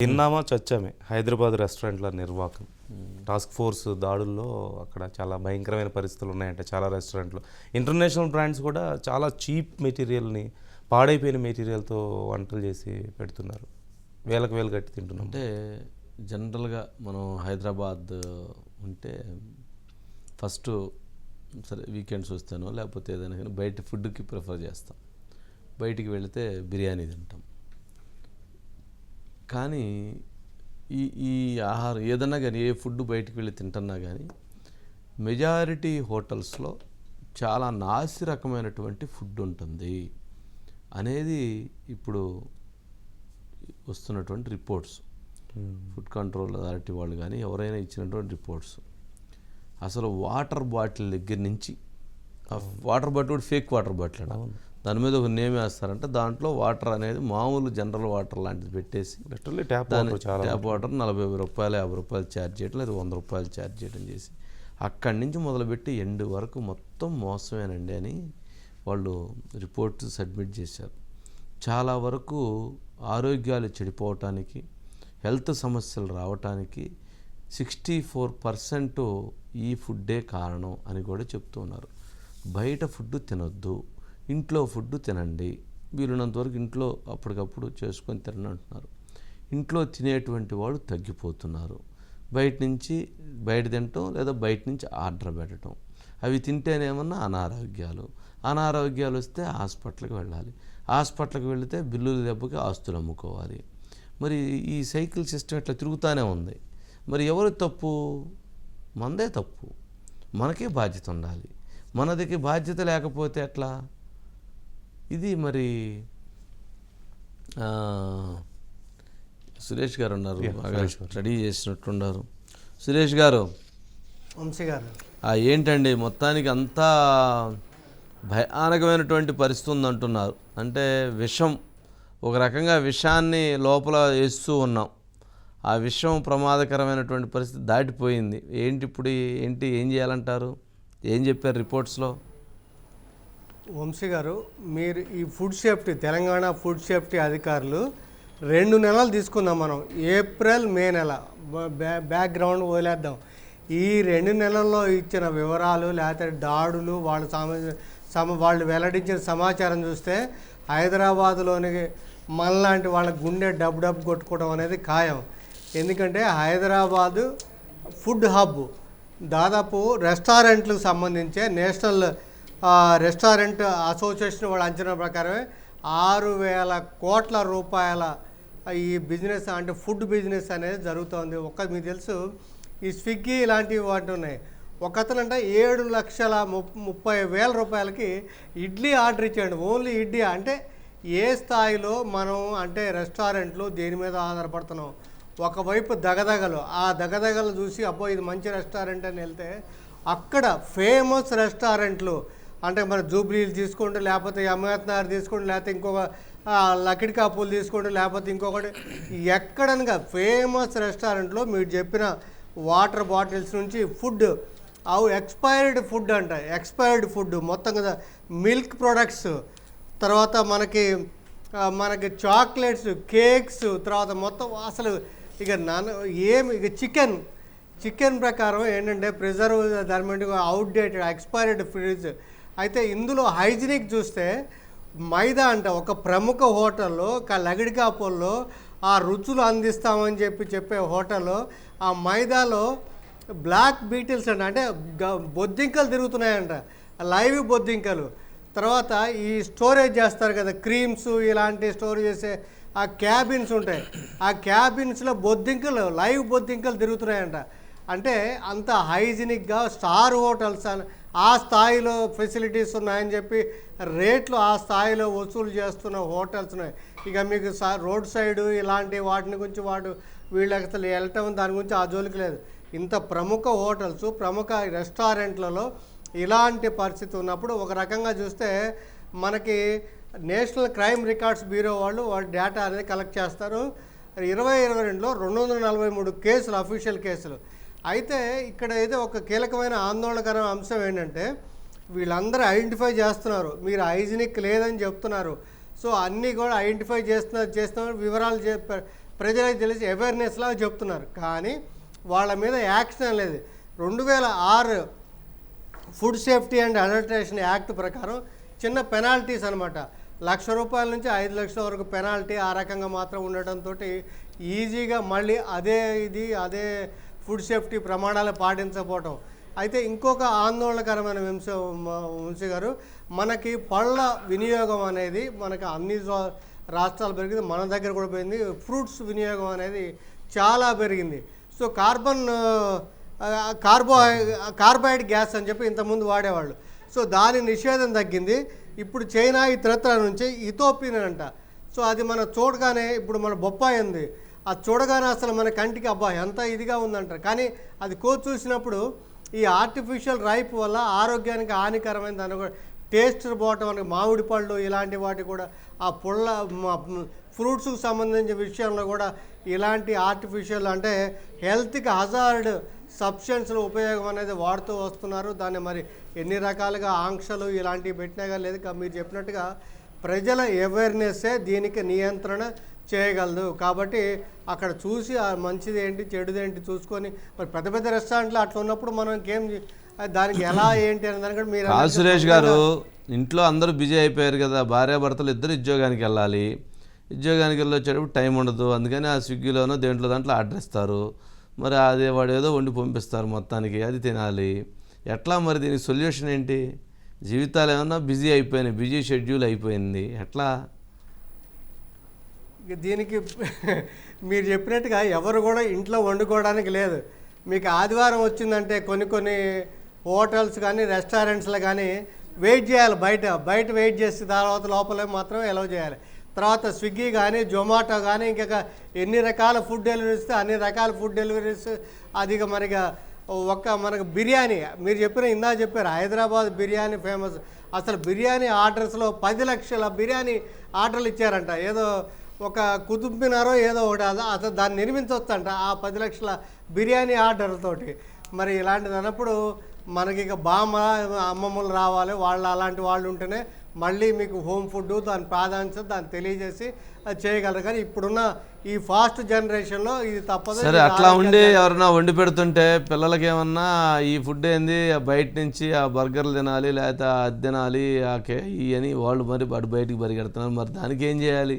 తిన్నామా చచ్చామే. హైదరాబాద్ రెస్టారెంట్ల నిర్వాహకం. Task force దాడుల్లో అక్కడ చాలా భయంకరమైన పరిస్థితులు ఉన్నాయంట చాలా రెస్టారెంట్లు. ఇంటర్నేషనల్ బ్రాండ్స్ కూడా చాలా చీప్ మెటీరియల్ని పాడైపోయిన మెటీరియల్తో వంటలు చేసి పెడుతున్నారు. వేలకు వేలు కట్టి తింటున్నాం. అంటే జనరల్గా మనం హైదరాబాద్ ఉంటే ఫస్ట్ సరే వీకెండ్స్ వస్తానో లేకపోతే ఏదైనా కానీ బయట ఫుడ్కి ప్రిఫర్ చేస్తాం. బయటికి వెళితే బిర్యానీ తింటాం. కానీ ఈ ఈ ఆహారం ఏదన్నా కానీ ఏ ఫుడ్ బయటికి వెళ్ళి తింటున్నా కానీ మెజారిటీ హోటల్స్లో చాలా నాసి రకమైనటువంటి ఫుడ్ ఉంటుంది అనేది ఇప్పుడు వస్తున్నటువంటి రిపోర్ట్స్. ఫుడ్ కంట్రోల్ అథారిటీ వాళ్ళు కానీ ఎవరైనా ఇచ్చినటువంటి రిపోర్ట్స్. అసలు వాటర్ బాటిల్ దగ్గర నుంచి ఆ వాటర్ బాటిల్ కూడా ఫేక్ వాటర్ బాటిల్ అంట. దాని మీద ఒక నేమ్ వేస్తారంటే దాంట్లో వాటర్ అనేది మామూలు జనరల్ వాటర్ లాంటిది పెట్టేసి ట్యాప్ వాటర్ చాలా ట్యాప్ వాటర్ నలభై రూపాయలు యాభై రూపాయలు ఛార్జ్ చేయడం లేదా వంద రూపాయలు ఛార్జ్ చేయడం చేసి. అక్కడి నుంచి మొదలుపెట్టి ఎండ్ వరకు మొత్తం మోసమేనండి అని వాళ్ళు రిపోర్ట్ సబ్మిట్ చేశారు. చాలా వరకు ఆరోగ్యాలు చెడిపోవటానికి హెల్త్ సమస్యలు రావటానికి సిక్స్టీ ఫోర్ పర్సెంట్ ఈ ఫుడ్డే కారణం అని కూడా చెప్తూ ఉన్నారు. బయట ఫుడ్ తినొద్దు. ఇంట్లో ఫుడ్ తినండి. వీలున్నంత వరకు ఇంట్లో అప్పటికప్పుడు చేసుకొని తినండి అంటున్నారు. ఇంట్లో తినేటువంటి వాళ్ళు తగ్గిపోతున్నారు. బయట నుంచి బయట తినటం లేదా బయట నుంచి ఆర్డర్ పెట్టడం అవి తింటేనేమన్నా అనారోగ్యాలు. అనారోగ్యాలు వస్తే హాస్పిటల్కి వెళ్ళాలి. హాస్పిటల్కి వెళితే బిల్లులు దెబ్బకి ఆస్తులు అమ్ముకోవాలి. మరి ఈ సైకిల్ సిస్టమ్ ఇట్లా తిరుగుతూనే ఉంది. మరి ఎవరి తప్పు? మనదే తప్పు. మనకే బాధ్యత ఉండాలి. మనదికి బాధ్యత లేకపోతే ఎట్లా? ఇది మరి ఆ, సురేష్ గారు ఉన్నారు. బాగా స్టడీ చేసినట్టున్నారు. సురేష్ గారు వంశీ గారు. ఆ ఏంటండి మొత్తానికి అంతా భయానకమైనటువంటి పరిస్థితి ఉందంటున్నారు. అంటే విషం ఒక రకంగా విషాన్ని లోపల వేస్తూ ఉన్నాం. ఆ విషం ప్రమాదకరమైనటువంటి పరిస్థితి దాటిపోయింది. ఏంటి ఇప్పుడు ఏంటి ఏం చేయాలంటారు? ఏం చెప్పారు రిపోర్ట్స్లో వంశీ గారు మీరు ఈ food safety Telangana food safety అధికారులు రెండు నెలలు తీసుకుందాం మనం. ఏప్రిల్ మే నెల. బ్యా- బ్యాక్గ్రౌండ్ వదిలేద్దాం. ఈ రెండు నెలల్లో ఇచ్చిన వివరాలు లేకపోతే దాడులు వాళ్ళ సమ వాళ్ళు వెల్లడించిన సమాచారం చూస్తే హైదరాబాదులోని మనలాంటి వాళ్ళ గుండె డబ్బు డబ్బు కొట్టుకోవడం అనేది ఖాయం. ఎందుకంటే హైదరాబాదు ఫుడ్ హబ్. దాదాపు రెస్టారెంట్లకు సంబంధించే నేషనల్ రెస్టారెంట్ అసోసియేషన్ వాళ్ళ అంచనా ప్రకారమే ఆరు వేల కోట్ల రూపాయల ఈ బిజినెస్ అంటే ఫుడ్ బిజినెస్ అనేది జరుగుతోంది. ఒక మీకు తెలుసు ఈ స్విగ్గీ ఇలాంటివి వాటి ఉన్నాయి. ఒక ఏడు లక్షల ముప్ ముప్పై వేల రూపాయలకి ఇడ్లీ ఆర్డర్ ఇచ్చాడు. ఓన్లీ ఇడ్లీ అంటే ఏ స్థాయిలో మనం అంటే రెస్టారెంట్లు దేని మీద ఆధారపడుతున్నాం? ఒకవైపు దగదగలు. ఆ దగదగలు చూసి అబ్బో ఇది మంచి రెస్టారెంట్ అని వెళ్తే అక్కడ ఫేమస్ రెస్టారెంట్లు అంటే మన జూబ్లీలు తీసుకోండి లేకపోతే అమత్నగర్ తీసుకోండి లేకపోతే ఇంకొక ఆ, లకిడి కాపులు తీసుకోండి లేకపోతే ఇంకొకటి. ఎక్కడనగా ఫేమస్ రెస్టారెంట్లో మీరు చెప్పిన వాటర్ బాటిల్స్ నుంచి ఫుడ్ అవు ఎక్స్పైర్డ్ ఫుడ్ అంట. ఎక్స్పైర్డ్ ఫుడ్ మొత్తం కదా. మిల్క్ ప్రొడక్ట్స్ తర్వాత మనకి మనకి చాక్లెట్స్ కేక్స్ తర్వాత మొత్తం అసలు ఇక నాన్న ఏమి ఇక చికెన్. చికెన్ ప్రకారం ఏంటంటే ప్రిజర్వ్ దాని మీద అవుట్డేటెడ్ ఎక్స్పైర్డ్ ఫ్రిడ్జ్. అయితే ఇందులో హైజీనిక్ చూస్తే మైదా అంట ఒక ప్రముఖ హోటల్లో లగడి లగిడికాపుల్లో ఆ రుచులు అందిస్తామని చెప్పి చెప్పే హోటల్లో ఆ మైదాలో బ్లాక్ బీటిల్స్ అంట అంటే గ- బొద్దింకలు తిరుగుతున్నాయంట లైవ్ బొద్దింకలు. తర్వాత ఈ స్టోరేజ్ చేస్తారు కదా క్రీమ్స్ ఇలాంటి స్టోరేజ్ చేసే ఆ క్యాబిన్స్ ఉంటాయి. ఆ క్యాబిన్స్లో బొద్దింకలు లైవ్ బొద్దింకలు తిరుగుతున్నాయంట. అంటే అంత హైజీనిక్గా స్టార్ హోటల్స్ అని ఆ స్థాయిలో ఫెసిలిటీస్ ఉన్నాయని చెప్పి రేట్లు ఆ స్థాయిలో వసూలు చేస్తున్న హోటల్స్ ఉన్నాయి. ఇక మీకు రోడ్ సైడ్ ఇలాంటి వాటిని గురించి వాడు వీళ్ళకి అసలు వెళ్ళటం దాని గురించి ఆ జోలికి లేదు. ఇంత ప్రముఖ హోటల్స్ ప్రముఖ రెస్టారెంట్లలో ఇలాంటి పరిస్థితి ఉన్నప్పుడు ఒక రకంగా చూస్తే మనకి నేషనల్ క్రైమ్ రికార్డ్స్ బ్యూరో వాళ్ళు వాళ్ళ డేటా అనేది కలెక్ట్ చేస్తారు. ఇరవై ఇరవై రెండులో రెండు వందల నలభై మూడు కేసులు అఫీషియల్ కేసులు. అయితే ఇక్కడ అయితే ఒక కీలకమైన ఆందోళనకరమైన అంశం ఏంటంటే వీళ్ళందరూ ఐడెంటిఫై చేస్తున్నారు. మీరు హైజీనిక్ లేదని చెప్తున్నారు. సో అన్నీ కూడా ఐడెంటిఫై చేస్తున్నారు చేస్తున్నారు. వివరాలు చెప్పారు ప్రజలకు తెలిసి అవేర్నెస్ లాగా చెప్తున్నారు. కానీ వాళ్ళ మీద యాక్షన్ లేదు. రెండు వేల ఆరు food safety and adulteration act ప్రకారం చిన్న పెనాల్టీస్ అనమాట లక్ష రూపాయల నుంచి ఐదు లక్షల వరకు పెనాల్టీ ఆ రకంగా మాత్రం ఉండటంతో ఈజీగా మళ్ళీ అదే ఇది అదే ఫుడ్ సేఫ్టీ ప్రమాణాలు పాటించకపోవటం. అయితే ఇంకొక ఆందోళనకరమైన వింశ వంశీ గారు మనకి పళ్ళ వినియోగం అనేది మనకి అన్ని రాష్ట్రాలు పెరిగింది మన దగ్గర కూడా పెరిగింది ఫ్రూట్స్ వినియోగం అనేది చాలా పెరిగింది. So carbon carbo carbide gas అని చెప్పి ఇంతకుముందు వాడేవాళ్ళు. సో దాని నిషేధం తగ్గింది. ఇప్పుడు చైనా ఇతరత్ర నుంచి ఇథోపియన్ అంట. సో అది మన చూడగానే ఇప్పుడు మన బొప్పాయి ఉంది. అది చూడగానే అసలు మన కంటికి అబ్బా ఎంత ఇదిగా ఉందంటారు. కానీ అది కో చూసినప్పుడు ఈ ఆర్టిఫిషియల్ రైప్ వల్ల ఆరోగ్యానికి హానికరమైన దాని కూడా టేస్ట్ పోవటం మనకి మామిడి పళ్ళు ఇలాంటి వాటి కూడా ఆ పుల్ల ఫ్రూట్స్కి సంబంధించిన విషయంలో కూడా ఇలాంటి ఆర్టిఫిషియల్ అంటే హెల్త్కి హజార్డ్ సబ్స్టెన్స్ల ఉపయోగం అనేది వాడుతూ వస్తున్నారు. దాన్ని మరి ఎన్ని రకాలుగా ఆంక్షలు ఇలాంటివి పెట్టినా కానీ లేదు. మీరు చెప్పినట్టుగా ప్రజల అవేర్నెస్సే దీనికి నియంత్రణ చేయగలదు. కాబట్టి అక్కడ చూసి ఆ మంచిది ఏంటి చెడుది ఏంటి చూసుకొని మరి పెద్ద పెద్ద రెస్టారెంట్లు అట్లా ఉన్నప్పుడు మనం ఇంకేం దానికి ఎలా ఏంటి అనే దాని కూడా మీరు సురేష్ గారు ఇంట్లో అందరూ బిజీ అయిపోయారు కదా భార్యాభర్తలు ఇద్దరు ఉద్యోగానికి వెళ్ళాలి. ఉద్యోగానికి వెళ్ళి వచ్చేటప్పుడు టైం ఉండదు. అందుకని ఆ స్విగ్గీలోనో దేంట్లో దాంట్లో ఆర్డర్ ఇస్తారు. మరి అదే వాడు ఏదో వండి పంపిస్తారు మొత్తానికి అది తినాలి. ఎట్లా మరి దీనికి సొల్యూషన్ ఏంటి? జీవితాలు ఏమన్నా బిజీ అయిపోయినాయి బిజీ షెడ్యూల్ అయిపోయింది. ఎట్లా? దీనికి మీరు చెప్పినట్టుగా ఎవరు కూడా ఇంట్లో వండుకోవడానికి లేదు. మీకు ఆదివారం వచ్చిందంటే కొన్ని కొన్ని హోటల్స్ కానీ రెస్టారెంట్స్లో కానీ వెయిట్ చేయాలి బయట. బయట వెయిట్ చేసి తర్వాత లోపలే మాత్రం ఎలవ్ చేయాలి. తర్వాత స్విగ్గీ కానీ జొమాటో కానీ ఇంకా ఎన్ని రకాల ఫుడ్ డెలివరీస్ అన్ని రకాల ఫుడ్ డెలివరీస్ అది మనకి ఒక్క మనకు బిర్యానీ మీరు చెప్పిన ఇందా చెప్పారు హైదరాబాద్ బిర్యానీ ఫేమస్. అసలు బిర్యానీ ఆర్డర్స్లో పది లక్షల బిర్యానీ ఆర్డర్లు ఇచ్చారంట. ఏదో ఒక కుతుబ్ మినారో ఏదో ఒకటి అద అసలు దాన్ని నిర్మించవచ్చంట ఆ పది లక్షల బిర్యానీ ఆర్డర్తోటి మరి ఇలాంటిది అన్నప్పుడు మనకి ఇక బామ్మ అమ్మమ్మలు రావాలి వాళ్ళు అలాంటి వాళ్ళు ఉంటేనే మళ్ళీ మీకు హోమ్ ఫుడ్ దాని ప్రాధాన్యత దాన్ని తెలియజేసి అది చేయగలరు. కానీ ఇప్పుడున్న ఈ ఫాస్ట్ జనరేషన్లో ఇది తప్పదు. సరే అట్లా ఉండి ఎవరన్నా వండి పెడుతుంటే పిల్లలకి ఏమన్నా ఈ ఫుడ్ ఏంది? ఆ బయట నుంచి ఆ బర్గర్లు తినాలి లేకపోతే అది తినాలి ఆ కే వాళ్ళు మరి బయటికి పరిగెడుతున్నారు. మరి దానికి ఏం చేయాలి?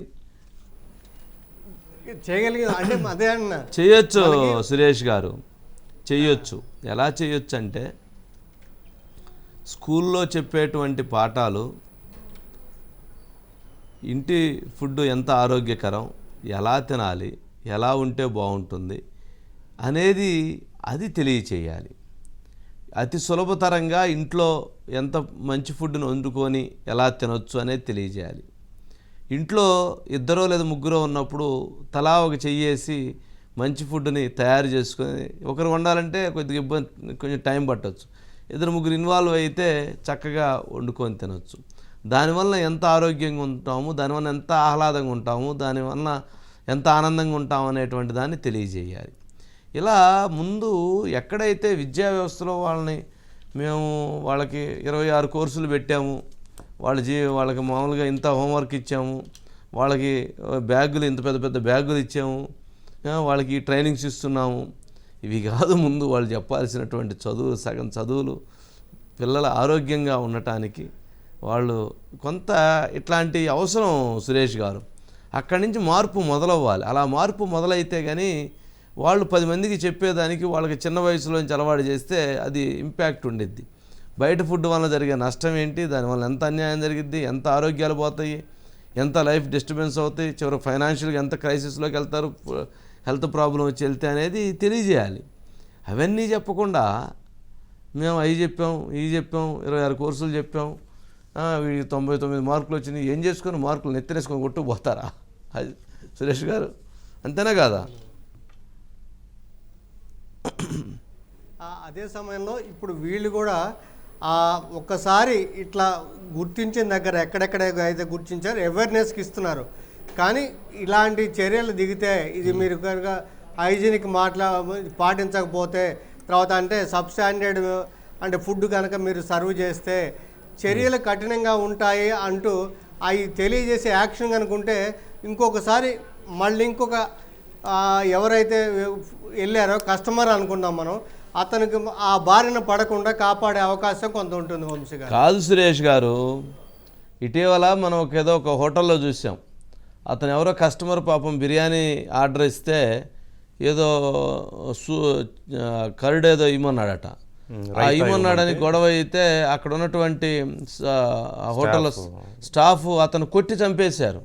అంటే అదే అన్న. చేయొచ్చు సురేష్ గారు. చేయొచ్చు. ఎలా చేయొచ్చు అంటే స్కూల్లో చెప్పేటువంటి పాఠాలు ఇంటి ఫుడ్ ఎంత ఆరోగ్యకరం ఎలా తినాలి ఎలా ఉంటే బాగుంటుంది అనేది అది తెలియచేయాలి. అతి సులభతరంగా ఇంట్లో ఎంత మంచి ఫుడ్ను వండుకొని ఎలా తినొచ్చు అనేది తెలియజేయాలి. ఇంట్లో ఇద్దరో లేదా ముగ్గురో ఉన్నప్పుడు తలా ఒక చెయ్యేసి మంచి ఫుడ్ని తయారు చేసుకొని ఒకరు వండాలంటే కొద్దిగా ఇబ్బంది కొంచెం టైం పట్టవచ్చు ఇద్దరు ముగ్గురు ఇన్వాల్వ్ అయితే చక్కగా వండుకొని తినవచ్చు దానివల్ల ఎంత ఆరోగ్యంగా ఉంటాము దానివల్ల ఎంత ఆహ్లాదంగా ఉంటాము దానివల్ల ఎంత ఆనందంగా ఉంటాము అనేటువంటి దాన్ని తెలియజేయాలి. ఇలా ముందు ఎక్కడైతే విద్యా వ్యవస్థలో వాళ్ళని మేము వాళ్ళకి ఇరవై ఆరు కోర్సులు పెట్టాము వాళ్ళ జీ వాళ్ళకి మామూలుగా ఇంత హోంవర్క్ ఇచ్చాము వాళ్ళకి బ్యాగులు ఇంత పెద్ద పెద్ద బ్యాగులు ఇచ్చాము వాళ్ళకి ట్రైనింగ్స్ ఇస్తున్నాము. ఇవి కాదు ముందు వాళ్ళు చెప్పాల్సినటువంటి చదువు సగం చదువులు పిల్లల ఆరోగ్యంగా ఉండటానికి వాళ్ళు కొంత ఇట్లాంటి అవసరం సురేష్ గారు. అక్కడి నుంచి మార్పు మొదలవ్వాలి. అలా మార్పు మొదలైతే కానీ వాళ్ళు పది మందికి చెప్పేదానికి వాళ్ళకి చిన్న వయసులోంచి అలవాటు చేస్తే అది ఇంపాక్ట్ ఉండిద్ది. బయట ఫుడ్ వల్ల జరిగే నష్టం ఏంటి? దానివల్ల ఎంత అన్యాయం జరిగిద్ది? ఎంత ఆరోగ్యాలు పోతాయి? ఎంత లైఫ్ డిస్టర్బెన్స్ అవుతాయి? చివరికి ఫైనాన్షియల్గా ఎంత క్రైసిస్లోకి వెళ్తారు? హెల్త్ ప్రాబ్లం వచ్చి వెళ్తే అనేది తెలియజేయాలి. అవన్నీ చెప్పకుండా మేము అవి చెప్పాం ఇవి చెప్పాం ఇరవై ఆరు కోర్సులు చెప్పాం. వీడికి తొంభై తొమ్మిది మార్కులు వచ్చినాయి. ఏం చేసుకొని మార్కులు నెత్తనేసుకొని కొట్టు పోతారా? అది సురేష్ గారు అంతేనా కాదా? అదే సమయంలో ఇప్పుడు వీళ్ళు కూడా ఒక్కసారి ఇట్లా గుర్తించిన దగ్గర ఎక్కడెక్కడ అయితే గుర్తించారో అవేర్నెస్కి ఇస్తున్నారు. కానీ ఇలాంటి చర్యలు దిగితే ఇది మీరు కనుక హైజీనిక్ మాట్లా పాటించకపోతే తర్వాత అంటే సబ్ స్టాండర్డ్ అంటే ఫుడ్ కనుక మీరు సర్వ్ చేస్తే చర్యలు కఠినంగా ఉంటాయి అంటూ అవి తెలియజేసే యాక్షన్ కనుకుంటే ఇంకొకసారి మళ్ళీ ఇంకొక ఎవరైతే వెళ్ళారో కస్టమర్ అనుకుందాం మనం. అతనికి ఆ బారిన పడకుండా కాపాడే అవకాశం కొంత ఉంటుంది వంశీ గారు. కాదు సురేష్ గారు ఇటీవల మనం ఒక ఏదో ఒక హోటల్లో చూసాం. అతను ఎవరో కస్టమర్ పాపం బిర్యానీ ఆర్డర్ ఇస్తే ఏదో సు కర్డ్ ఏదో ఇమ్మన్నాడట. ఆ ఇమ్మన్నాడని గొడవ అయితే అక్కడ ఉన్నటువంటి హోటల్లో స్టాఫ్ అతను కొట్టి చంపేశారు.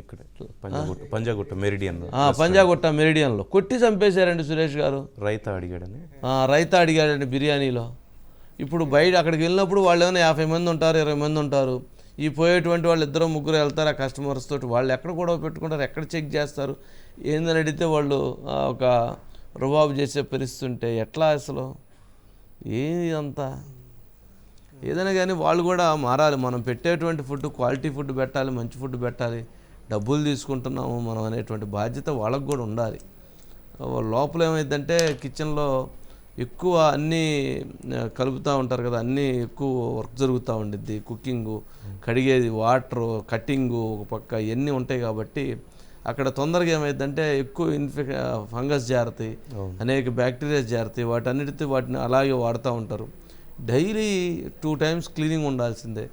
ఇక్కడ పంజాగుట్ట పంజాగుట్ట మెరిడియన్ ఆ, పంజాగుట్ట మెరిడియన్లో. కొట్టి చంపేశారండి సురేష్ గారు. రైతా అడిగాడని. రైతా అడిగాడండి బిర్యానీలో. ఇప్పుడు బయట అక్కడికి వెళ్ళినప్పుడు వాళ్ళు ఏమైనా యాభై మంది ఉంటారు ఇరవై మంది ఉంటారు. ఈ పోయేటువంటి వాళ్ళు ఇద్దరు ముగ్గురు వెళ్తారు ఆ కస్టమర్స్ తోటి? వాళ్ళు ఎక్కడ గొడవ పెట్టుకుంటారు? ఎక్కడ చెక్ చేస్తారు? ఏందని అడిగితే వాళ్ళు ఒక రుబాబు చేసే పరిస్థితి ఉంటే ఎట్లా అసలు? ఏది అంతా ఏదైనా కానీ వాళ్ళు కూడా మారాలి. మనం పెట్టేటువంటి ఫుడ్ క్వాలిటీ ఫుడ్ పెట్టాలి మంచి ఫుడ్ పెట్టాలి. డబ్బులు తీసుకుంటున్నాము మనం అనేటువంటి బాధ్యత వాళ్ళకు కూడా ఉండాలి. లోపల ఏమైందంటే కిచెన్లో ఎక్కువ అన్నీ కలుపుతూ ఉంటారు కదా అన్నీ ఎక్కువ వర్క్ జరుగుతూ ఉండిద్ది. కుకింగు కడిగేది వాటరు కటింగు ఒక పక్క ఇవన్నీ ఉంటాయి కాబట్టి అక్కడ తొందరగా ఏమైందంటే ఎక్కువ ఇన్ఫెక్ ఫంగస్ జారుతాయి అనేక బ్యాక్టీరియాస్ జారుతాయి వాటన్నిటితో వాటిని అలాగే వాడుతూ ఉంటారు. డైలీ టూ టైమ్స్ క్లీనింగ్ ఉండాల్సిందే.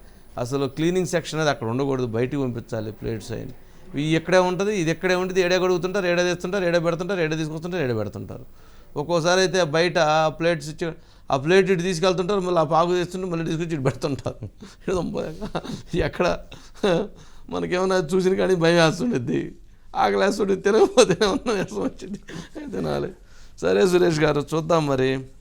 అసలు క్లీనింగ్ సెక్షన్ అది అక్కడ ఉండకూడదు బయటికి పంపించాలి ప్లేట్స్ అయిన ఇవి ఎక్కడే ఉంటుంది ఇది ఎక్కడే ఉంటుంది ఏడే గడుగుతుంటారు ఏడే తెస్తుంటారు ఏడే పెడుతుంటారు ఏడే తీసుకొస్తుంటారు ఏడే పెడుతుంటారు. ఒక్కోసారి అయితే బయట ఆ ప్లేట్స్ ఇచ్చి ఆ ప్లేట్ ఇటు తీసుకెళ్తుంటారు మళ్ళీ ఆ పాకు తెస్తుంటే మళ్ళీ తీసుకొచ్చి ఇటు పెడుతుంటారు. ఎక్కడ? మనకేమన్నా చూసిన కానీ భయం వేస్తుండద్ది. ఆకలి తినకపోతే ఏమన్నా వేసం వచ్చింది. తినాలి. సరే సురేష్ గారు చూద్దాం మరి.